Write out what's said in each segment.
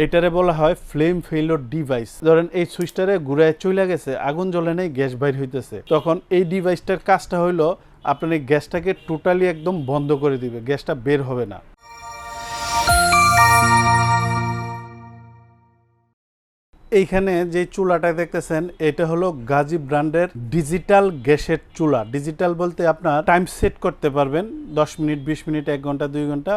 এটারে বলা হয় ফ্লেম ফেইলোর ডিভাইস। ধরেন এই সুইচটারে ঘুরায় চলে গেছে, আগুন জ্বলে নেই, গ্যাস বাইর হইতেছে। তখন এই ডিভাইসটার কাজটা হইল, আপনার এই গ্যাসটাকে টোটালি একদম বন্ধ করে দিবে, গ্যাসটা বের হবে না। এইখানে যে চুলাটা দেখতেছেন, এটা হলো গাজী ব্র্যান্ডের ডিজিটাল গ্যাসের চুলা। ডিজিটাল বলতে আপনার টাইম সেট করতে পারবেন, দশ মিনিট, বিশ মিনিট, এক ঘণ্টা, দুই ঘণ্টা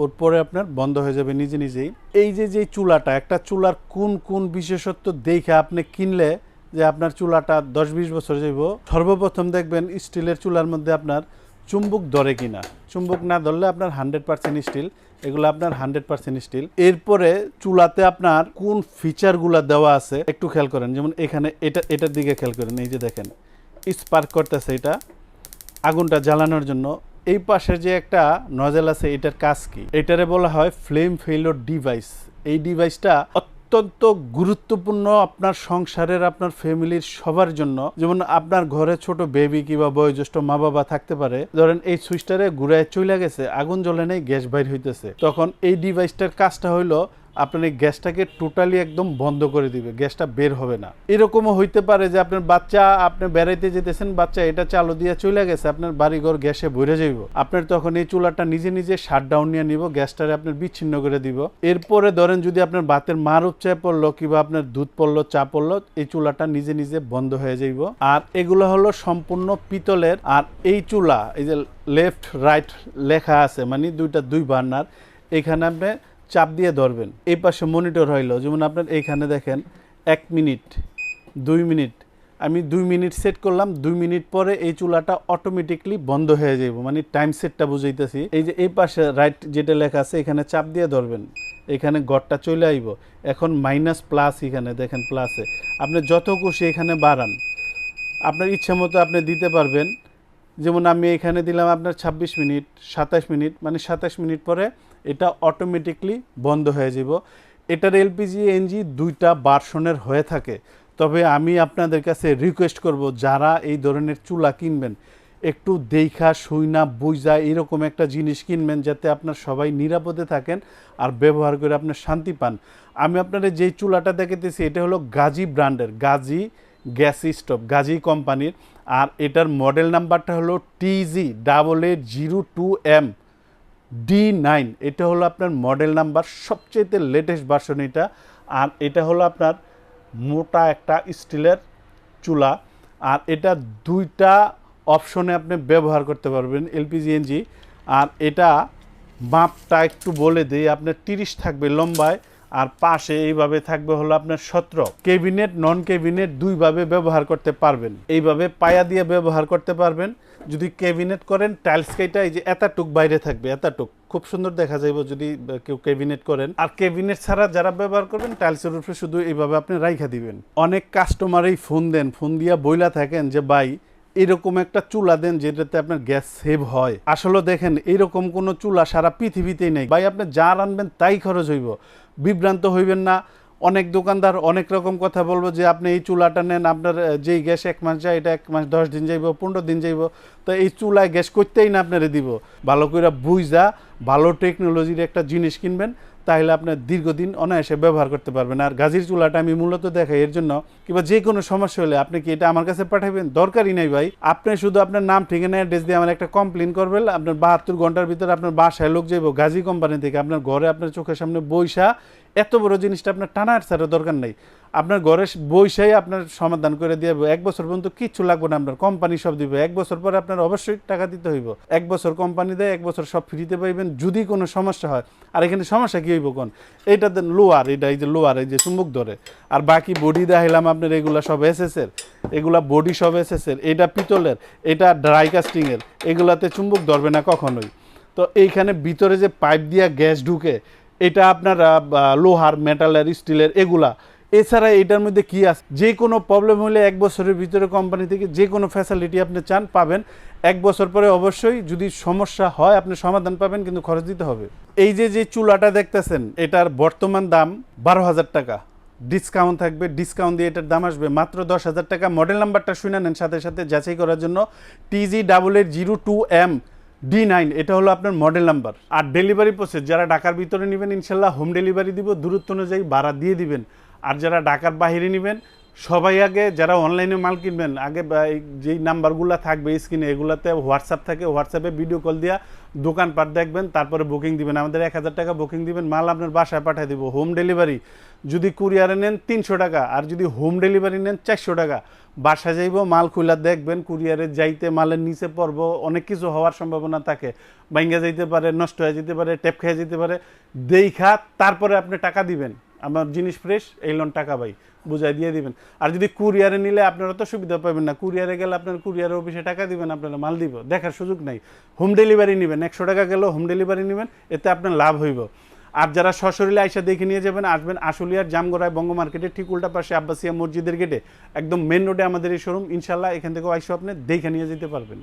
ওর পরে আপনার বন্ধ হয়ে যাবে নিজে নিজেই। এই যে যে চুলাটা, একটা চুলার কোন কোন বিশেষত্ব দেখে আপনি কিনলে যে আপনার চুলাটা দশ বিশ বছর যাইব, সর্বপ্রথম দেখবেন স্টিলের চুলার মধ্যে আপনার চুম্বক ধরে কিনা। চুম্বক না ধরলে আপনার হান্ড্রেড পার্সেন্ট স্টিল, এগুলো আপনার হান্ড্রেড পার্সেন্ট স্টিল। এরপরে চুলাতে আপনার কোন ফিচারগুলো দেওয়া আছে একটু খেয়াল করেন। যেমন এখানে এটা, এটার দিকে খেয়াল করেন। এই যে দেখেন, স্পার্ক করতেছে এটা, আগুনটা জ্বালানোর জন্য এই পাশে যে একটা নজেল আছে, এটার কাজ কি? এটারে বলা হয় ফ্লেম ফেইলোর ডিভাইস এই ডিভাইসটা অত্যন্ত গুরুত্বপূর্ণ আপনার সংসারের, আপনার ফ্যামিলির সবার জন্য। যেমন আপনার ঘরে ছোট বেবি কিংবা বয়োজ্যেষ্ঠ মা বাবা থাকতে পারে, ধরেন এই সুইচটারে ঘুরায় চলে গেছে, আগুন জ্বলে নেই, গ্যাস বাইর হইতেছে। তখন এই ডিভাইসটার কাজটা হইল আপনার এই গ্যাসটাকে টোটালি একদম বন্ধ করে দিবে, গ্যাসটা বের হবে না। এরকমও হইতে পারে যে আপনার বাচ্চা, আপনি বেড়াইতে যেতেছেন, বাচ্চা এটা চালু দিয়ে চলে গেছে, আপনার বাড়িঘর গ্যাসে ভরে যাইব। আপনার তখন এই চুলাটা নিজে নিজে শাট ডাউন নিয়ে নিব, গ্যাসটারে আপনার বিচ্ছিন্ন করে দিব। এরপরে ধরেন যদি আপনার বাতের মার উপচায় পড়ল, কিংবা আপনার দুধ পড়ল, চা পড়ল, এই চুলাটা নিজে নিজে বন্ধ হয়ে যাইব। আর এগুলো হলো সম্পূর্ণ পিতলের, আর এই চুলা, এই যে লেফট রাইট লেখা আছে মানে দুইটা দুই বার্নার, এখানে আপনি চাপ দিয়ে ধরবেন। এই পাশে মনিটর হইল, যেমন আপনার এইখানে দেখেন, এক মিনিট, দুই মিনিট। আমি দুই মিনিট সেট করলাম, দুই মিনিট পরে এই চুলাটা অটোমেটিকলি বন্ধ হয়ে যাইব। মানে টাইম সেটটা বুঝাইতেছি। এই যে এই পাশে রাইট যেটা লেখা আছে, এখানে চাপ দিয়ে ধরবেন। এখানে গড়টা চলে আইব। এখন মাইনাস প্লাস এখানে, দেখেন প্লাসে আপনি যত খুশি এখানে বাড়ান। আপনার ইচ্ছা মতো আপনি দিতে পারবেন। যেমন আমি এখানে দিলাম আপনার ২৬ মিনিট, সাতাশ মিনিট মানে সাতাশ মিনিট পরে এটা অটোমেটিকলি বন্ধ হয়ে যাব। এটার এলপিজি এনজি দুইটা বার্সনের হয়ে থাকে। তবে আমি আপনাদের কাছে রিকোয়েস্ট করব, যারা এই ধরনের চুলা কিনবেন, একটু দেখা, শুইনা বুঝা এরকম একটা জিনিস কিনবেন, যাতে আপনার সবাই নিরাপদে থাকেন আর ব্যবহার করে আপনার শান্তি পান। আমি আপনাদের যেই চুলাটা দেখাতেছি এটা হলো গাজী ব্র্যান্ডের, গাজী গ্যাস স্টোভ, গাজী কোম্পানির। আর এটার মডেল নাম্বারটা হলো T G double eight zero two M D nine এটা হলো আপনার মডেল নাম্বার সবচেয়ে লেটেস্ট ভার্সন এটা। আর এটা হলো আপনার মোটা একটা স্টিলের চুলা। আর এটা দুইটা অপশনে আপনি ব্যবহার করতে পারবেন এলপিজি এনজি আর এটা মাপটা একটু বলে দিই, আপনার তিরিশ থাকবে লম্বায়, আর পাশে এইভাবে থাকবে হলো আপনার সতেরো। কেবিনেট নন কেবিনেট দুইভাবে ব্যবহার করতে পারবেন। এইভাবে পায়া দিয়ে ব্যবহার করতে পারবেন। যদি কেবিনেট করেন টাইলস কেটা এই যে এতটুক বাইরে থাকবে, এতটুক। খুব সুন্দর দেখা যাইব যদি কেউ ক্যাবিনেট করেন। আর কেবিনেট ছাড়া যারা ব্যবহার করবেন টাইলসের উপরে শুধু এইভাবে আপনি রাইখা দিবেন। অনেক কাস্টমারই ফোন দেন ফোন দিয়া বইলা থাকেন যে, ভাই, এরকম একটা চুলা দেন যেটাতে আপনার গ্যাস সেভ হয়। আসলে দেখেন, এরকম কোনো চুলা সারা পৃথিবীতেই নেই। ভাই, আপনি যা রানবেন তাই খরচ হইব। বিভ্রান্ত হইবেন না। অনেক দোকানদার অনেক রকম কথা বলব যে আপনি এই চুলাটা নেন, আপনার যেই গ্যাস এক মাস যায়, এটা এক মাস, দশ দিন যাইব, পনেরো দিন যাইব, তো এই চুলায় গ্যাস করতেই না আপনারা দিব। ভালো করে বুঝা ভালো টেকনোলজির একটা জিনিস কিনবেন তাহলে আপনার দীর্ঘদিন অনায়াসে ব্যবহার করতে পারবেন। আর গাজির চুলাটা আমি মূলত দেখাই এর জন্য, কিংবা যে কোনো সমস্যা হলে আপনি কি এটা আমার কাছে পাঠাবেন? দরকারই নাই ভাই। আপনি শুধু আপনার নাম, ঠিকানা অ্যাড্রেস দিয়ে আমার একটা কমপ্লেন করবেন। আপনার বাহাত্তর ঘণ্টার ভিতরে আপনার বাসায় লোক যাইব গাজী কোম্পানি থেকে। আপনার ঘরে আপনার চোখের সামনে বৈশা এত বড় জিনিসটা আপনার টানার ছাড়া দরকার নাই। আপনার ঘরে বইসাই আপনার সমাধান করে দিয়ে এক বছর পর্যন্ত কিচ্ছু লাগবে না আপনার কোম্পানি সব দিবে। এক বছর পরে আপনার অবশ্যই টাকা দিতে হইব। এক বছর কোম্পানি দেয়, এক বছর সব ফ্রিতে পাইবেন, যদি কোনো সমস্যা হয়। আর এখানে সমস্যা কি হইব কোন? এইটা লোয়ার এটা এই যে লোয়ার, এই যে চুম্বক ধরে। আর বাকি বডি দেখাইলাম আপনার, এগুলা সব এসএসের এগুলা বডি সব এসএসের এটা পিতলের, এটা ড্রাই কাস্টিংয়ের এগুলাতে চুম্বক ধরবে না কখনোই। তো এইখানে ভিতরে যে পাইপ দিয়া গ্যাস ঢুকে, এটা আপনার লোহার মেটালের স্টিলের এগুলা। এছাড়া এটার মধ্যে কি আছে? যে কোনো প্রবলেম হলে এক বছরের ভিতরে কোম্পানি থেকে যে কোনো ফ্যাসিলিটি আপনি চান, পাবেন। এক বছর পরে অবশ্যই যদি সমস্যা হয়, আপনি সমাধান পাবেন, কিন্তু খরচ দিতে হবে। এই যে যে চুলাটা দেখতেছেন, এটার বর্তমান দাম বারো হাজার টাকা। ডিসকাউন্ট থাকবে ডিসকাউন্ট দিয়ে এটার দাম আসবে মাত্র দশ হাজার টাকা। মডেল নাম্বারটা শুনে নেন সাথে সাথে যাচাই করার জন্য T G double eight zero two M D nine এটা হলো আপনার মডেল নাম্বার আর ডেলিভারি প্রসেস যারা ঢাকার ভিতরে নেবেন, ইনশাল্লাহ হোম ডেলিভারি দিব। দূরত্ব অনুযায়ী ভাড়া দিয়ে দিবেন। আর যারা ঢাকার বাহিরে নেবেন, সবাই আগে যারা অনলাইনে মাল কিনবেন, আগে যেই নাম্বারগুলো থাকবে স্ক্রিনে এগুলাতে হোয়াটসঅ্যাপ থাকে হোয়াটসঅ্যাপে ভিডিও কল দিয়া দোকানপাট দেখবেন, তারপরে বুকিং দিবেন। আমাদের এক হাজার টাকা বুকিং দিবেন, মাল আপনার বাসায় পাঠিয়ে দিব। হোম ডেলিভারি যদি কুরিয়ারে নেন তিনশো টাকা, আর যদি হোম ডেলিভারি নেন চারশো টাকা। বাসা যাইব, মাল খুলা দেখবেন কুরিয়ারে যাইতে মালের নিচে পড়ব, অনেক কিছু হওয়ার সম্ভাবনা থাকে। ভাঙ্গা যাইতে পারে, নষ্ট হয়ে যেতে পারে টেপ খেয়ে যেতে পারে দেইখা তারপরে আপনি টাকা দিবেন। আমার জিনিস ফ্রেশ এই লোন টাকা ভাই, বুঝাই দিয়ে দিবেন। আর যদি কুরিয়ারে নিলে আপনারা তো সুবিধা পাবেন না। কুরিয়ারে গেলে আপনার কুরিয়ার অফিসে টাকা দিবেন, আপনারা মাল দিব, দেখার সুযোগ নাই। হোম ডেলিভারি নেবেন, একশো টাকা গেলেও হোম ডেলিভারি নেবেন, এতে আপনার লাভ হইব। আর যারা সশরীরে আইসা দেখে নিয়ে যাবেন, আসবেন আশুলিয়ার জামগড়ায় বঙ্গ মার্কেটে ঠিক উল্টা পাশে আব্বাসিয়া মসজিদের গেটে একদম মেন রোডে আমাদের এই শোরুম ইনশাল্লাহ এখান থেকেও আইসা আপনি, দেখে নিয়ে যেতে পারবেন।